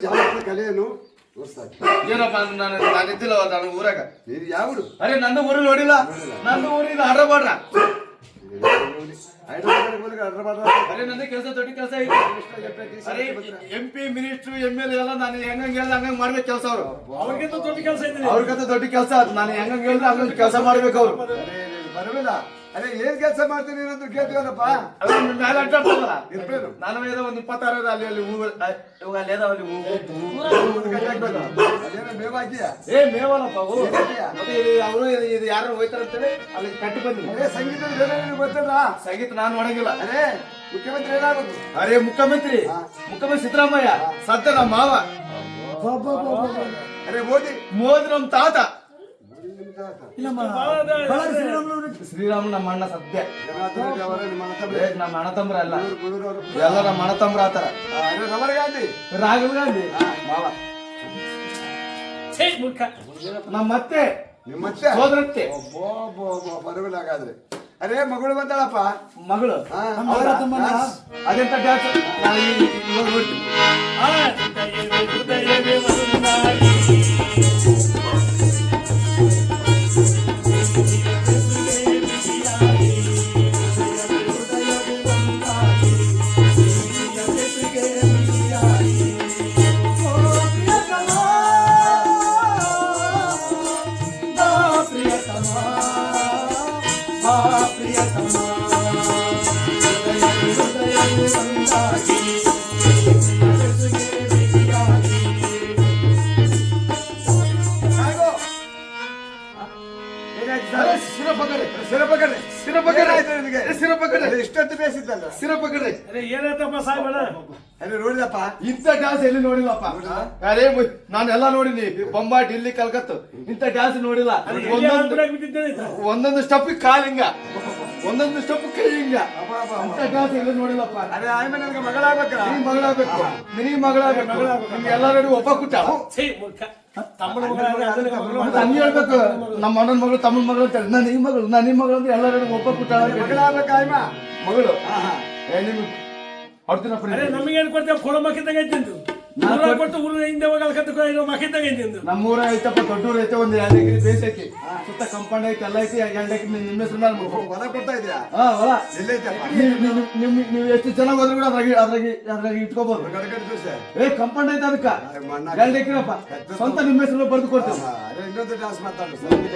ಜಾನಪದ ಕಲೆಯನ್ನು ತೋರಿಸ್ತಾರೆ ಏನಪ್ಪ ಅಂದ್ರೆ ನಾನು ನಾನು ಇದ್ದಿಲ್ಲ ನನಗೆ ಊರಾಗ. ನೀನು ಯಾವುದು ಅರೆ ನಂದು ಊರಲ್ಲಿ ನೋಡಿಲ್ಲ ನಂದು ಊರಿಲ್ಲ ಹಡ್ರಬಾಡ್ರ ಹೈದರಾಬಾದ್ ಮೂಲಕ ಹೈದರಾಬಾದ್ ಅರೆ ನಂದು ಕೆಲಸ ದೊಡ್ಡ ಕೆಲಸ ಐತಿ. ಅರೆ M P minister M L ಎಲ್ಲ ನಾನು ಹೆಂಗಂಗ್ ಹೇಳ್ದ ಹಂಗಂಗ್ ಮಾಡ್ಬೇಕು ಕೆಲಸ ಅವರು. ಅವ್ರಿಗಿಂತ ದೊಡ್ಡ ಕೆಲಸ ಇದೆ ಅವ್ರಿಗಂತ ದೊಡ್ಡ ಕೆಲಸ ನಾನು ಹೆಂಗಂಗ್ ಹೇಳ್ದ ಹಂಗಂಗ್ ಕೆಲಸ ಮಾಡ್ಬೇಕು ಅವ್ರು. ಬರಲಿಲ್ಲ ಅರೆ ಏನ್ ಕೆಲಸ ಮಾಡ್ತೀನಿ ಅಂತ ಕೇಳ್ತೀವಲ್ಲಪ್ಪ ಅದ್ರ ಮೇಲೆ ಅಡ್ಡಾಡ್ತಾವಲ್ಲ ಇರ್ಬೇಕು. ನಾನು ಏನೋ ಒಂದು ಇಪ್ಪತ್ತಾರು ಅದ ಅಲ್ಲಿ ಅಲ್ಲಿ ಹೂವು ಇವಾಗ ಅಲ್ಲಿ ಅದಾವ ಅಲ್ಲಿ ಹೂವು. ಒಂದು ಗಂಟೆ ಆಗ್ಬೇಕು ಅದೇನೋ ಮೇವ್ ಹಾಕಿಯಾ ಏ ಮೇವಲ್ಲಪ್ಪ ಏನಕ್ಕೆ? ಮತ್ತೆ ಇದು ಅವರು ಇದು ಯಾರು ಹೋಯ್ತಾರ ಅಂತೇಳಿ ಅಲ್ಲಿ ಕಟ್ಟಿ ಬಂದಿ ಅದೇ ಸಂಗೀತ ಗೊತ್ತಲ್ಲ ಸಂಗೀತ ನಾನು ಮಾಡಂಗಿಲ್ಲ ಅರೆ ಮುಖ್ಯಮಂತ್ರಿ ಏನಾಗುತ್ತೆ ಅರೆ ಮುಖ್ಯಮಂತ್ರಿ. ಮುಖ್ಯಮಂತ್ರಿ ಸಿದ್ದರಾಮಯ್ಯ ಸದ್ಯ ನಮ್ಮ ಮಾವ ಅರೆ ಮೋದಿ. ಮೋದಿ ನಮ್ ತಾತ. ಶ್ರೀರಾಮ್ ನಮ್ಮ ಅಣ್ಣ ಸದ್ಯ. ನಿಮ್ಮ ಅಣ್ಣ ತಮ್ರ ಅಲ್ಲ. ಎಲ್ಲ ನಮ್ಮ ಅಣ್ಣ ತಮ್ರ ಆತರ. ರಾಹುಲ್ ಗಾಂಧಿ. ಮಾವ. ನಮ್ಮ ಮತ್ತೆ ನಿಮ್ಮ ಮತ್ತೆ ಹೋದ್ರಂತೆ ಒಬ್ಬೋ, ಒಬ್ಬೋ, ಒಬ್ಬೋ, ಬರವಿಲ್ಲ ಹಾಗಾದ್ರೆ. ಅರೇ ಮಗಳು ಬಂದಳಪ್ಪ? ಮಗಳು. ಅದೆಂತ ಡ್ಯಾನ್ಸ್? ನೋಡಿದಪ್ಪ ಇಂಥ ಡ್ಯಾನ್ಸ್ ಎಲ್ಲಿ ನೋಡಿಲ್ಲಪ್ಪ ನೋಡಿಲ್ಲ? ಅರೇ ನಾನೆಲ್ಲ ನೋಡಿನಿ. ಬೊಂಬಾ ಡಿಲ್ಲಿ ಕಲ್ಕತ್ತು. ಇಂಥ ಡ್ಯಾನ್ಸ್ ನೋಡಿಲ್ಲ. ಒಂದೊಂದು ಸ್ಟೆಪ್ ಕಾಲಿಂಗ. ಒಂದೊಂದು ಸ್ಟೆಪ್ ಕೈ ಅಬ್ಬಾ. ಇಂಥ ಡ್ಯಾನ್ಸ್ ಎಲ್ಲಿ ನೋಡಿಲ್ಲಪ್ಪ. ಅದೇ ಆಮೇಲೆ ನನಗೆ ಮಗಳಾಗ್ಬೇಕಲ್ಲ ನಿನಗೆ ಮಗಳಾಗಬೇಕು. ನಿನಗೆ ಮಗಳಾಗಬೇಕು. ನಿಮ್ಗೆ ಎಲ್ಲರೂ ಒಬ್ಬ ಕುಟ್ಟ ಹಂಗೆ ಹೇಳ್ಬೇಕು. ನಮ್ಮ ಅಣ್ಣನ ಮಗಳು ತಮ್ಮ ಮಗಳು ಅಂತ ನಾನು ಈ ಮಗಳು ನಾನು ಈ ಮಗಳು ಅಂದ್ರೆ ಎಲ್ಲರೂ ಒಬ್ಬ ಕುಟ್ಟ ಮಗಳಾಗ್ಬೇಕ ಆಯ್ಮ ಮಗಳು. ನಿಮ್ಗೆ ಹೊಡ್ತೀನಪ್ಪ ನಮಗೆ ನಿಮ್ಗೆ. ನಮಗೇನು ಕೊಡ್ತೇವೆ ಕೊಡೋ ನಾನು ಕೊಟ್ಟು ಊರ ಹಿಂದೆ ಹೋಗಲ್ ಕತ್ತಕೊ ಇರೋ ಮಕ್ಕಿದ್ದಂಗೆ ನಮ್ಮೂರ ಐತಪ್ಪ ದೊಡ್ಡೂರ ಐತೆ ಒಂದು ಎರಡು ಎಕರೆ ಬೇಸ್ ಐತಿ. ಸುತ್ತ ಕಂಪೌಂಡ್ ಐತೆ ಎಲ್ಲ ಐತಿ ಎರಡು ಎಕರೆ ನಿಮ್ಮ ಹೆಸರು ಮೇಲೆ ಮಾಡ್ಕೊ. ಹೊಲ ಕೊಡ್ತಾ ಇದೀಯಾ? ಹಾ ಹೊಲ ಎಲ್ಲೈತಪ್ಪ ನೀವು ನೀವು ಎಷ್ಟು ಜನ ಹೋದ್ರು ಕೂಡ ಅದ್ರಾಗಿ ಅದ್ರಾಗ ಅದ್ರಾಗಿ ಇಟ್ಕೋಬಹುದು ಏ ಕಂಪೌಂಡ್ ಐತೆ ಅದಕ್ಕ. ಎರಡು ಎಕರೆಪ್ಪ ಸ್ವಂತ ನಿಮ್ಮ ಹೆಸರು ಬರೆದು ಕೊಡ್ತೀವಿ. ಅರೆ ಇನ್ನೊಂದು ಡ್ಯಾನ್ಸ್ ಮಾತಾಡು ಸಂಗೀತ